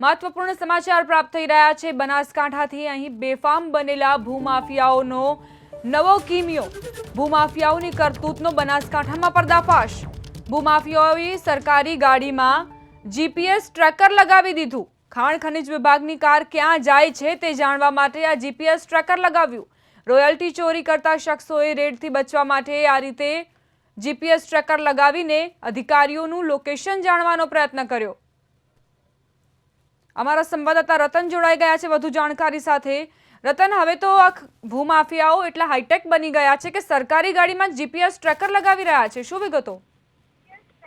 મહત્વપૂર્ણ સમાચાર પ્રાપ્ત થઈ રહ્યા છે. બનાસકાંઠાથી અહીં બેફામ બનેલા ભૂમાફિયાઓનો નવો કિમિયો. ભૂમાફિયાઓની કરતૂતનો બનાસકાંઠામાં પર્દાફાશ. ભૂમાફિયાઓએ સરકારી ગાડીમાં જીપીએસ ટ્રેકર લગાવી દીધું. ખાણ ખનિજ વિભાગની કાર ક્યાં જાય છે તે જાણવા માટે આ જીપીએસ ટ્રેકર લગાવ્યું. રોયલ્ટી ચોરી કરતા શખ્સોએ રેડથી બચવા માટે આ રીતે જીપીએસ ટ્રેકર લગાવીને અધિકારીઓનું લોકેશન જાણવાનો પ્રયત્ન કર્યો. અમારા સંવાદદાતા રતન જોડાઈ ગયા છે વધુ જાણકારી સાથે. રતન, હવે તો આ ભૂમાફિયાઓ એટલા હાઈટેક બની ગયા છે કે સરકારી ગાડીમાં જીપીએસ ટ્રેકર લગાવી રહ્યા છે. શું વિગતો?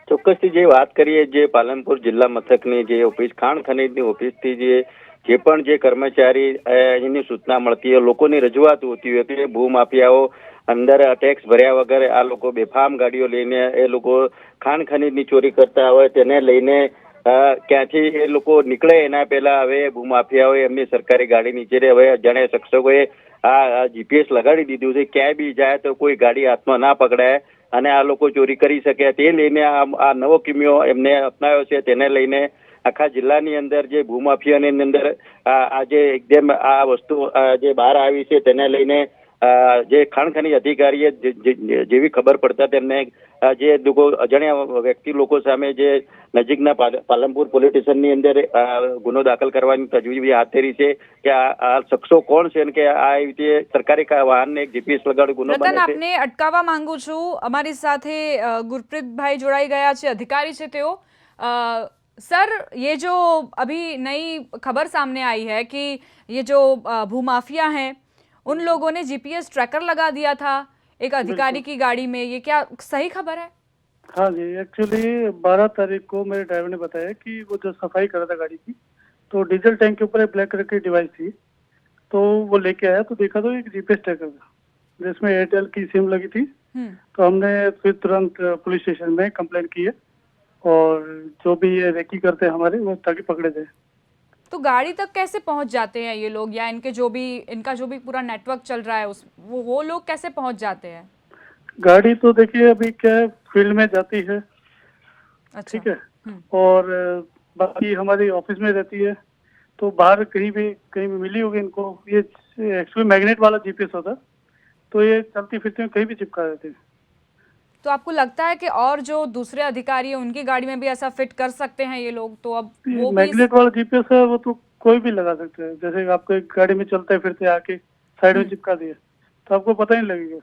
ચોક્કસથી જે વાત કરીએ, જે પાલનપુર જિલ્લા મથકની જે ઓફિસ, ખાણ ખનીજની ઓફિસથી જે જે પણ જે કર્મચારી એની સૂચના મળતી હોય, લોકોની રજૂઆત હોતી હોય કે ભૂમાફિયાઓ અંદર ટેક્સ ભર્યા વગર આ લોકો બેફામ ગાડીઓ લઈને, એ લોકો ખાણ ખનીજની ચોરી કરતા હોય, તેને લઈને ક્યાંથી એ લોકો નીકળે એના પહેલા હવે ભૂમાફિયાઓએ એમની સરકારી ગાડી નીચે હવે જાણે શિક્ષકોએ આ જીપીએસ લગાડી દીધું છે. ક્યાંય બી જાય તો કોઈ ગાડી હાથમાં ના પકડાય અને આ લોકો ચોરી કરી શકે. તે લઈને આ નવો કિમિયો એમને અપનાવ્યો છે. તેને લઈને આખા જિલ્લાની અંદર જે ભૂમાફિયાની અંદર આ આ જે એકદમ આ વસ્તુ જે બહાર આવી છે, તેને લઈને જે ખાણ ખનીજ અધિકારીએ જે- જે- જેવી ખબર પડતા તેમને અ, જે લોકો અજાણ્યા વ્યક્તિ લોકો સામે જે નજીકના પાલ- પાલનપુર પોલીસ સ્ટેશનની અંદર અ, ગુનો દાખલ કરવાની તજવીજ હાથ ધરી છે કે આ આ શખ્સો કોણ છે અને કે આ એવી રીતે સરકારી કા- વાહનને એક જીપીએસ લગાડ્યો ગુનો રતન બને છે આપને અટકાવવા માંગુ છું અમારી સાથે અ, ગુરપ્રીતભાઈ જોડાઈ ગયા છે અધિકારી છે તેઓ અ, सर ये जो अभी नई खबर सामने आई है कि ये जो अ, भूमाफिया हैं उन लोगों ने जीपीएस ट्रैकर लगा दिया था एक अधिकारी की गाड़ी में ये क्या सही खबर है? हाँ जी एक्चुअली बारह तारीख को मेरे ड्राइवर ने बताया कि वो जो सफ़ाई कर रहा था गाड़ी की तो डीजल टैंक के ऊपर एक ब्लैक कलर की डिवाइस थी तो वो लेके आया तो देखा तो एक जीपीएस ट्रैकर था जिसमें एयरटेल की सिम लगी थी। हम्म। तो हमने फिर तुरंत पुलिस स्टेशन में कंप्लेंट की है और जो भी ये रेकी करते हैं हमारे वो ताकि पकड़े जाए। तो गाड़ी तक कैसे पहुँच जाते हैं ये लोग? या इनके जो भी इनका जो भी पूरा नेटवर्क चल रहा है उस वो वो लोग कैसे पहुँच जाते हैं? गाड़ी तो देखिए अभी क्या फ़ील्ड में जाती है। अच्छा। ठीक है? हम्म। और बाकी हमारी ऑफ़िस में रहती है। तो बाहर कहीं भी कहीं भी मिली होगी इनको ये एक्चुअली मैग्नेट वाला जीपीएस होता। तो ये चलती फिरती में कहीं भी चिपका देते हैं। तो आपको लगता है कि और जो दूसरे अधिकारी हैं उनकी गाड़ी में भी ऐसा फिट कर सकते हैं ये लोग? तो अब वो मैग्नेट वाला जीपीएस है वो तो कोई भी लगा सकते हैं। जैसे आपको एक गाड़ी में चलते फिरते आके साइड में चिपका दिया तो आपको पता ही नहीं लगेगा।